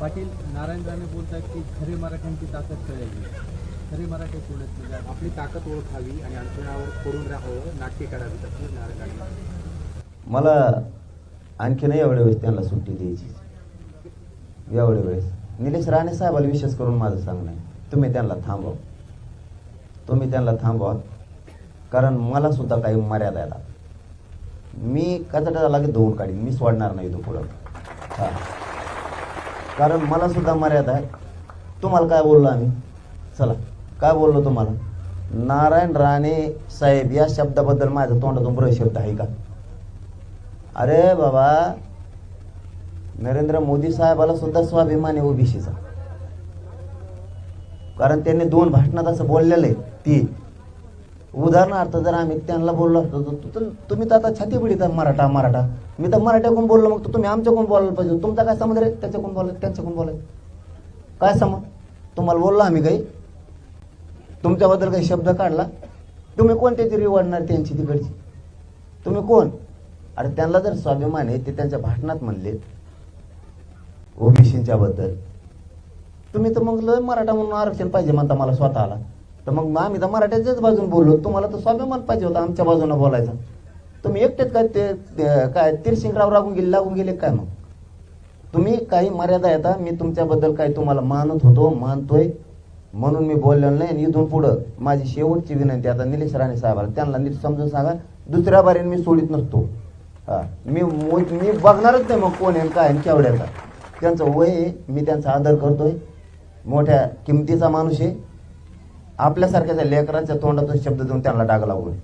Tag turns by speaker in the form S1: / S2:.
S1: पाटील नारायण राणे बोलतात की खरे मराठ्यांची ताकद कळायची खरे मराठी कोणच म्हणजे
S2: आपली ताकद ओळखावी आणि अडचणावर पडून राहावं नाट्य करावी असं नारायण राणे.
S3: मला आणखीन एवढ्या वेळेस त्यांना सुट्टी द्यायची. एवढ्या वेळेस. निलेश राणे साहेबाला विशेष करून माझं सांगणं आहे. तुम्ही त्यांना थांबवा. तुम्ही त्यांना थांबवा. कारण मला सुद्धा काही मर्यादा आहेत. मी कचाटा लागेल धुवून काढीन. मी सोडणार नाही तो पुढं. हा. कारण मला सुद्धा मर्यादा आहे. तुम्हाला काय बोललो आम्ही? चला काय बोललो तुम्हाला? नारायण राणे साहेब या शब्दाबद्दल माझ्या तोंडातून बरं शब्द आहे का? अरे बाबा नरेंद्र मोदी साहेबाला सुद्धा स्वाभिमान आहे ओबीसीचा. कारण त्यांनी दोन भाषणात असं बोललेलं आहे ती उदाहरणार्थ जर आम्ही त्यांना बोललो असतो तर तुम्ही तर आता छाती पिढीचा मराठा मराठा. मी तर मराठ्याकडून बोललो मग तुम्ही आमच्याकडून बोलायला पाहिजे. तुमचा काय समज रे? त्याच्याकडून बोलायचं त्यांच्याकडून बोलायचं काय समज तुम्हाला बोललो आम्ही काही. तुमच्याबद्दल काही शब्द काढला? तुम्ही कोणत्याची रिवाडणार त्यांची तिकडची? तुम्ही कोण? अरे त्यांना जर स्वाभिमान आहे ते त्यांच्या भाषणात म्हणले ओबीसींच्या बद्दल तुम्ही तर मग लय मराठा म्हणून आरक्षण पाहिजे म्हणता मला स्वतःला. तर मग आम्ही तर मराठ्याच्याच बाजून बोललो. तुम्हाला तर स्वाभिमान पाहिजे होता आमच्या बाजूने बोलायचा. तुम्ही एकटेच काय ते काय तिरशिंगराव लागून गेले लागून गेले काय मग? तुम्ही काही मर्यादा येता मी तुमच्याबद्दल काही तुम्हाला मानत होतो मानतोय. म्हणून मी बोललेलो नाही. आणि इथून पुढं माझी शेवटची विनंती आता निलेश राणे साहेबाला त्यांना नीट समजून सांगा. दुसऱ्या बारीने मी सोडित नसतो. मी मी बघणारच नाही मग कोण आहे काय आणि केवढ्याचा. त्यांचं वय आहे मी त्यांचा आदर करतोय. मोठ्या किमतीचा माणूस आहे. आपल्यासारख्याच्या लेकरांच्या तोंडातून शब्द देऊन त्यांना डाग लावू नये.